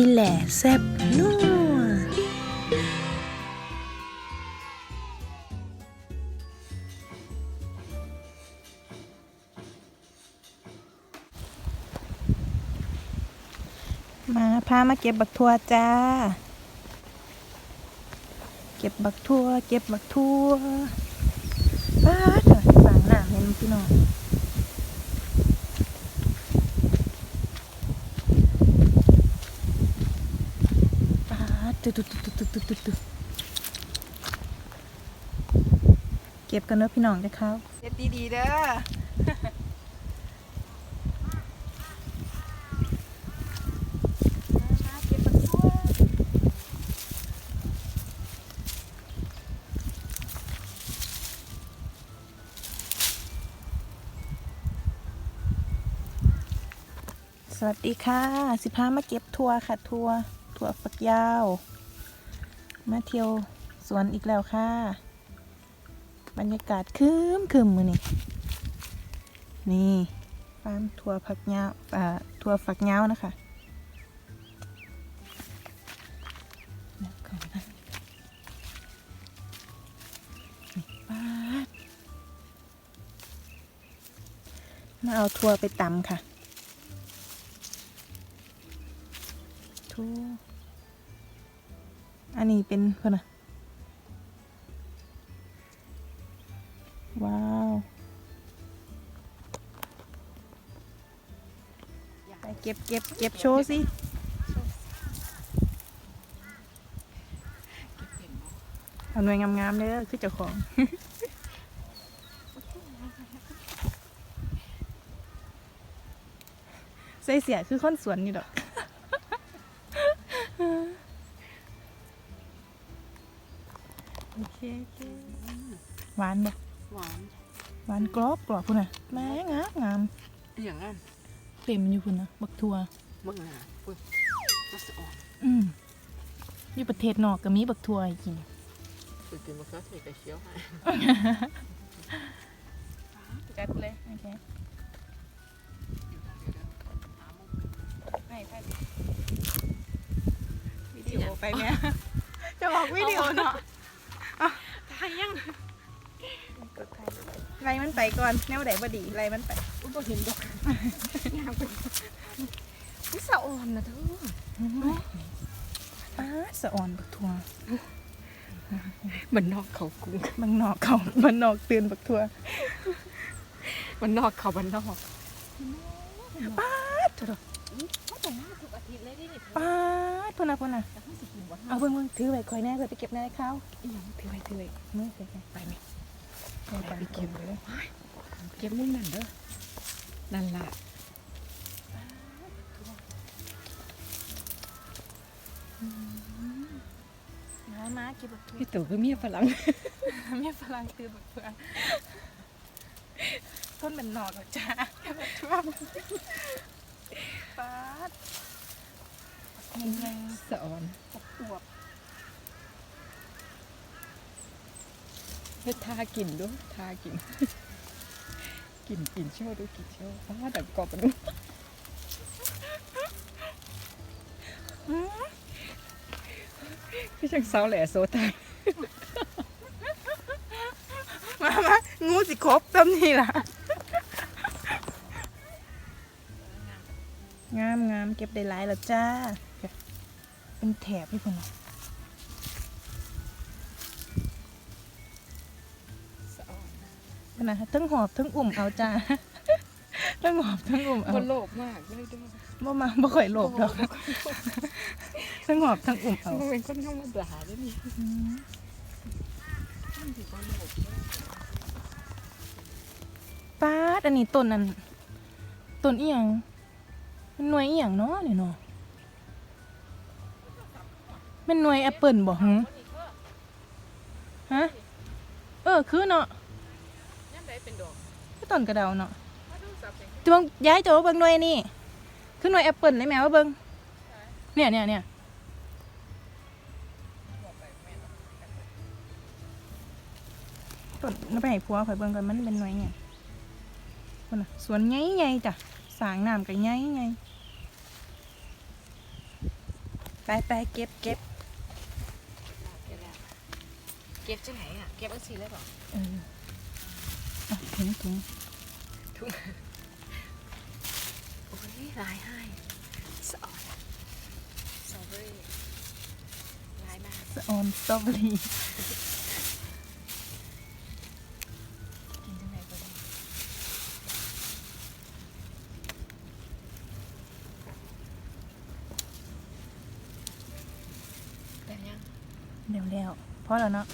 อีแหล่แซบนัวมาพามาเก็บบักทั่วจ้า เก็บบักทั่วเก็บบักทั่วป้าดเถอะสั่งหน้าเห็นพี่น้อง ปาด ตุ๊ดตุ๊ดตุ๊ดตุ๊ดตุ๊ดตุ๊ตุ๊เก็บกันเนอะพี่น้องจะครับเก็บดีๆเด้อสวัสดีค่ะ สิพามาเก็บทัวร์ค่ะทัวร์ ทัวฝักยาว มาเที่ยวสวนอีกแล้วค่ะ บรรยากาศคืมคืมมือนี่นี่ฟาร์มทัวฝักยาวอ่าทัวฝักยาวนะคะมาเอาทัวไปตำค่ะทู อันนี้เป็นเพื่อนอะว้าวไปเก็บเก็บเก็บโชว์สิเอาหน่วยงามๆเด้อคือเจ้าของใส่เสียคือคนสวนนี่ดอก โอเคโอเคหวานบ่หวานหวานกรอบกรอบพุ่นน่ะแม่งามงามอหย่างนั้นเต็มอยู่พุ่นน่ะบักทัวมึงอะปุ้ยก็สะออนอืมอยู่ประเทศนอกก็มีบักทัวให้กินปุ้ยกินมะเขือเทศกับเคี้ยวให้จัดเลยโอเคไม่ใช่วิดีโอไปแม่จะบอกวิดีโอเนาะ ตายยังกดไทยไล่มันไปก่อนแนวไหนบ่ดีไล่มันไปอุ้ยบ่เห็นดอกยางไปอุ้ยสะออนนะเธอป้าดสะอ่อนบักทัวมันนอกเขากรุงบางนอกเขาบางนอกตื่นบักทัวมันนอกเขามันนอกป้าดเถอะก็แต่งหน้าทุกอาทิตย์เลยดินี่ป้าด พุ่นน่ะพุ่นน่ะเอาเบิ่งเบิ่งถือไว้คอยแน่เลยไปเก็บในข้าอีหยังถือไว้ถือไว้มือใส่ไปไปไหมไปไปเก็บเลยเก็บมุ่งนั่นเด้อนั่นล่ะมามาเก็บบักทัวพี่ตู่คือเมียฝรั่งเมียฝรั่งตือบักทัวต้นเป็นหนอกหรอจ้าแบักทัวป้า ดยังยังสะออนอวบเฮ็ดทากินด้วยทากิน กินกินโชว์ดูกินโชว์ป้าดับกรอบมันดูพี่ช่างเสาแหล่โซตายมามางูสิครบต้นนี่ล่ะ งามงามเก็บได้หลายแล้วจ้า เป็นแถบพี่คนน่ะสะออนพุ่นนะทั้งหอบทั้งอุ่มเอาจ้าทั้งหอบทั้งอุ่มเอามันโลภมากเลยเด้วยบ่มาบ่ค่อยโลภดอกทั้งหอบทั้งอุ่มเอามันเป็นคนธรรมดาเลยนี่มันสิบ่โลภป้าดอันนี้ต้นนั้นต้นอีหยังมันหน่วยอีหยังเนาะนี่เนาะ มันหน่วยแอปเปิลบ่หึฮะ เออ คือเนาะย่ำใดเป็นดอกต้นกระเดาเนาะมาดูสับเป็นจวงย้ายโจเบิ่งหน่วยนี่ คือหน่วยแอปเปิลได้แม่ว่าเบิ่งเนี่ยเนี่ยเนี่ยต้นเอาไปให้ผัวข่อยเบิ่งก่อนมันเป็นหน่วยเนี่ยพุ่นน่ะสวนใหญ่ๆจ้ะสร้างน้ำก็ใหญ่ๆไปไปเก็บเก็บ เก็บแล้วเก็บที่ไหนอะ เก็บอันสีเลยเปล่าเอออะถุงถุงทุ่งโอ้ยลายให้สะออนสตรอเบอรี่ลายมากสะออนสตรอเบอรี่กินที่ไหนก็ได้แต่ยังเดี๋ยวแล้วพอแล้วเนาะ